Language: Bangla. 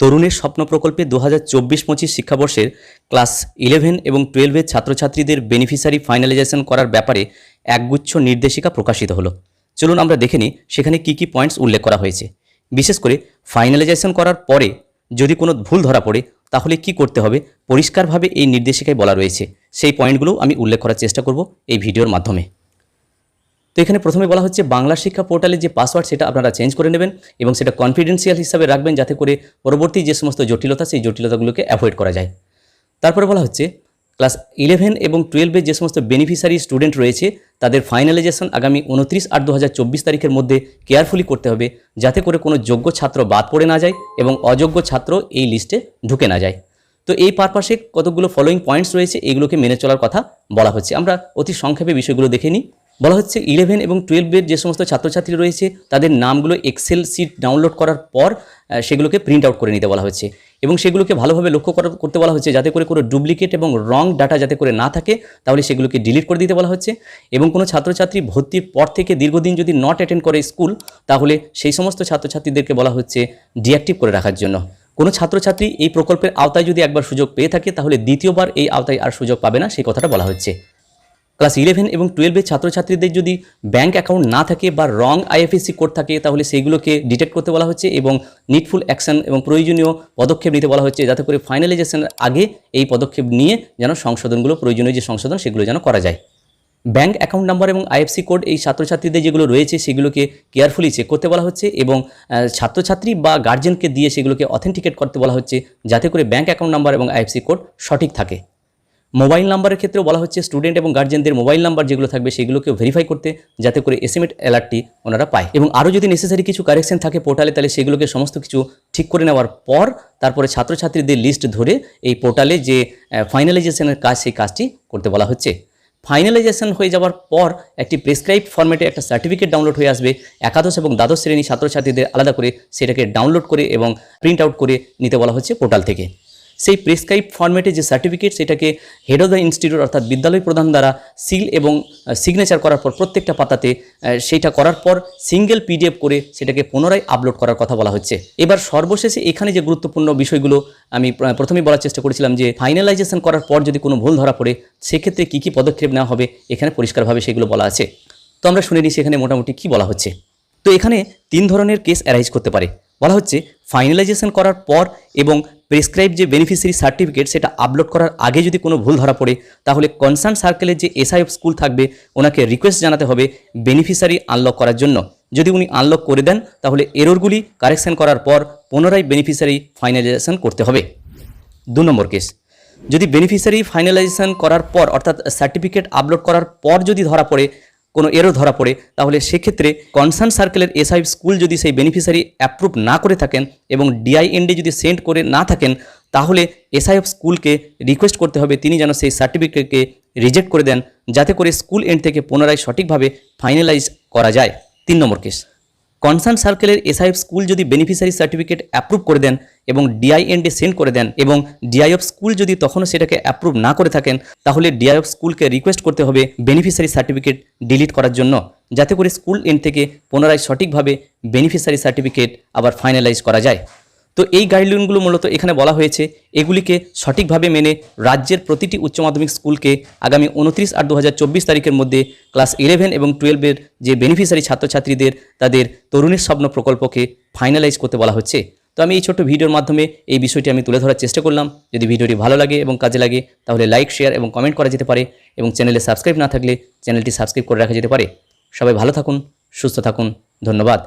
তরুণের স্বপ্ন প্রকল্পে দু হাজার চব্বিশ পঁচিশ শিক্ষাবর্ষের ক্লাস ইলেভেন এবং টুয়েলভের ছাত্রছাত্রীদের বেনিফিশিয়ারি ফাইনালাইজেশন করার ব্যাপারে একগুচ্ছ নির্দেশিকা প্রকাশিত হলো। চলুন আমরা দেখে নিই সেখানে কী কী পয়েন্টস উল্লেখ করা হয়েছে। বিশেষ করে ফাইনালাইজেশন করার পরে যদি কোনো ভুল ধরা পড়ে, তাহলে কি করতে হবে? পরিষ্কারভাবে এই নির্দেশিকায় বলা রয়েছে। সেই পয়েন্টগুলো আমি উল্লেখ করার চেষ্টা করব এই ভিডিওর মাধ্যমে। তো এখানে প্রথমে বলা হচ্ছে বাংলা শিক্ষা পোর্টালে যে পাসওয়ার্ড, সেটা আপনারা চেঞ্জ করে নেবেন এবং সেটা কনফিডেন্সিয়াল হিসাবে রাখবেন যাতে করে পরবর্তী যে সমস্ত জটিলতা, সেই জটিলতাগুলোকে অ্যাভয়েড করা যায়। তারপরে বলা হচ্ছে ক্লাস ইলেভেন এবং টুয়েলভের যে সমস্ত বেনিফিশিয়ারি স্টুডেন্ট রয়েছে, তাদের ফাইনালাইজেশন আগামী উনত্রিশ আট দু তারিখের মধ্যে কেয়ারফুলি করতে হবে যাতে করে কোনো যোগ্য ছাত্র বাদ পড়ে না যায় এবং অযোগ্য ছাত্র এই লিস্টে ঢুকে না যায়। তো এই পারপাসে কতগুলো ফলোয়িং পয়েন্টস রয়েছে, এগুলোকে মেনে চলার কথা বলা হচ্ছে। আমরা অতি সংক্ষেপে বিষয়গুলো দেখে নিই। বলা হচ্ছে ইলেভেন এবং টুয়েলভের যে সমস্ত ছাত্রছাত্রী রয়েছে, তাদের নামগুলো এক্সেল সিট ডাউনলোড করার পর সেগুলোকে প্রিন্ট আউট করে নিতে বলা হচ্ছে। এবং সেগুলোকে ভালোভাবে লক্ষ্য করা, করতে বলা হচ্ছে যাতে করে কোনো ডুপ্লিকেট এবং রং ডাটা যাতে করে না থাকে, তাহলে সেগুলোকে ডিলিট করে দিতে বলা হচ্ছে। এবং কোনো ছাত্রছাত্রী ভর্তির পর থেকে দীর্ঘদিন যদি নট অ্যাটেন্ড করে স্কুল তাহলে সেই সমস্ত ছাত্রছাত্রীদেরকে বলা হচ্ছে ডিঅ্যাক্টিভ করে রাখার জন্য। কোনো ছাত্রছাত্রী এই প্রকল্পের আওতায় যদি একবার সুযোগ পেয়ে থাকে, তাহলে দ্বিতীয়বার এই আওতায় আর সুযোগ পাবে না, সেই কথাটা বলা হচ্ছে। ক্লাস ইলেভেন এবং টুয়েলভের ছাত্রছাত্রীদের যদি ব্যাংক অ্যাকাউন্ট না থাকে বা রং আইএফএসসি কোড থাকে, তাহলে সেইগুলোকে ডিটেক্ট করতে বলা হচ্ছে এবং নিটফুল অ্যাকশন এবং প্রয়োজনীয় পদক্ষেপ নিতে বলা হচ্ছে যাতে করে ফাইনালাইজেশনের আগে এই পদক্ষেপ নিয়ে যেন সংশোধনগুলো, প্রয়োজনীয় যে সংশোধন, সেগুলো যেন করা যায়। ব্যাংক অ্যাকাউন্ট নাম্বার এবং আইএফসি কোড এই ছাত্রছাত্রীদের যেগুলো রয়েছে, সেগুলোকে কেয়ারফুলি চেক করতে বলা হচ্ছে এবং ছাত্রছাত্রী বা গার্জেনকে দিয়ে সেগুলোকে অথেন্টিকেট করতে বলা হচ্ছে যাতে করে ব্যাংক অ্যাকাউন্ট নাম্বার এবং আইএফসি কোড সঠিক থাকে। মোবাইল নাম্বারের ক্ষেত্রেও বলা হচ্ছে স্টুডেন্ট এবং গার্জেনদের মোবাইল নাম্বার যেগুলো থাকবে সেগুলোকে ভেরিফাই করতে যাতে করে এসএমএট অ্যালার্টটি ওনারা পায়। এবং আরও যদি নেসেসারি কিছু কারেকশন থাকে পোর্টালে তাহলে সেগুলোকে সমস্ত কিছু ঠিক করে নেওয়ার পর তারপরে ছাত্রছাত্রীদের লিস্ট ধরে এই পোর্টালে যে ফাইনালাইজেশনের কাজ, সেই কাজটি করতে বলা হচ্ছে। ফাইনালাইজেশন হয়ে যাওয়ার পর একটি প্রেসক্রাইব ফরম্যাটে একটা সার্টিফিকেট ডাউনলোড হয়ে আসবে। একাদশ এবং দ্বাদশ শ্রেণি ছাত্রছাত্রীদের আলাদা করে সেটাকে ডাউনলোড করে এবং প্রিন্ট আউট করে নিতে বলা হচ্ছে পোর্টাল থেকে। সেই প্রেসক্রাইব ফরম্যাটে যে সার্টিফিকেট সেটাকে হেড অফ দ্য ইনস্টিটিউট অর্থাৎ বিদ্যালয় প্রধান দ্বারা সিল এবং সিগনেচার করার পর প্রত্যেকটা পাতাতে সেইটা করার পর সিঙ্গেল পিডিএফ করে সেটাকে পুনরায় আপলোড করার কথা বলা হচ্ছে। এবার সর্বশেষে এখানে যে গুরুত্বপূর্ণ বিষয়গুলো আমি প্র- প্রথমেই বলার চেষ্টা করেছিলাম যে ফাইনালাইজেশন করার পর যদি কোনো ভুল ধরা পড়ে, সেক্ষেত্রে কী কী পদক্ষেপ নেওয়া হবে, এখানে পরিষ্কারভাবে সেগুলো বলা আছে। তো আমরা শুনে নিই সেখানে মোটামুটি কী বলা হচ্ছে। তো এখানে তিন ধরনের কেস অ্যারাইজ করতে পারে। বলা হচ্ছে ফাইনালাইজেশন করার পর এবং প্রেসক্রাইব যে বেনিফিসিয়ারি সার্টিফিকেট সেটা আপলোড করার আগে যদি কোনো ভুল ধরা পড়ে, তাহলে কনসার্ন সার্কেলের যে এসআইএফ স্কুল থাকবে, ওনাকে রিকোয়েস্ট জানাতে হবে বেনিফিসিয়ারি আনলক করার জন্য। যদি উনি আনলক করে দেন, তাহলে এররগুলি কারেকশন করার পর পুনরায় বেনিফিসিয়ারি ফাইনালাইজেশন করতে হবে। দু নম্বর কেস যদি বেনিফিশিয়ারি ফাইনালাইজেশন করার পর, অর্থাৎ সার্টিফিকেট আপলোড করার পর যদি ধরা পড়ে কোনো এরও ধরা পড়ে, তাহলে সেক্ষেত্রে কনসার্ন সার্কেলের এসআই স্কুল যদি সেই বেনিফিশিয়ারি অ্যাপ্রুভ না করে থাকেন এবং ডিআইএনডি যদি সেন্ড করে না থাকেন, তাহলে এসআইএফ স্কুলকে রিকোয়েস্ট করতে হবে, তিনি যেন সেই সার্টিফিকেটকে রিজেক্ট করে দেন, যাতে করে স্কুল এন্ড থেকে পুনরায় সঠিকভাবে ফাইনালাইজ করা যায়। তিন নম্বর কেস কনসার্ন সার্কেলের এসআইএফ স্কুল যদি বেনিফিশিয়ারি সার্টিফিকেট অ্যাপ্রুভ করে দেন এবং ডিআইএনডি সেন্ড করে দেন এবং ডিআইএফ স্কুল যদি তখনও সেটাকে অ্যাপ্রুভ না করে থাকেন, তাহলে ডিআইএফ স্কুলকে রিকোয়েস্ট করতে হবে বেনিফিশিয়ারি সার্টিফিকেট ডিলিট করার জন্য, যাতে করে স্কুল এন্ড থেকে পুনরায় সঠিকভাবে বেনিফিশিয়ারি সার্টিফিকেট আবার ফাইনালাইজ করা যায়। তো এই গাইডলাইনগুলো মূলত এখানে বলা হয়েছে। এগুলিকে সঠিকভাবে মেনে রাজ্যের প্রতিটি উচ্চ মাধ্যমিক স্কুলকে আগামী উনত্রিশ আট দু তারিখের মধ্যে ক্লাস ইলেভেন এবং টুয়েলভের যে বেনিফিশিয়ারি ছাত্রছাত্রীদের, তাদের তরুণের স্বপ্ন প্রকল্পকে ফাইনালাইজ করতে বলা হচ্ছে। তো আমি এই ছোট্ট ভিডিওর মাধ্যমে এই বিষয়টি আমি তুলে ধরার চেষ্টা করলাম। যদি ভিডিওটি ভালো লাগে এবং কাজে লাগে, তাহলে লাইক শেয়ার এবং কমেন্ট করা যেতে পারে এবং চ্যানেলে সাবস্ক্রাইব না থাকলে চ্যানেলটি সাবস্ক্রাইব করে রাখা যেতে পারে। সবাই ভালো থাকুন, সুস্থ থাকুন, ধন্যবাদ।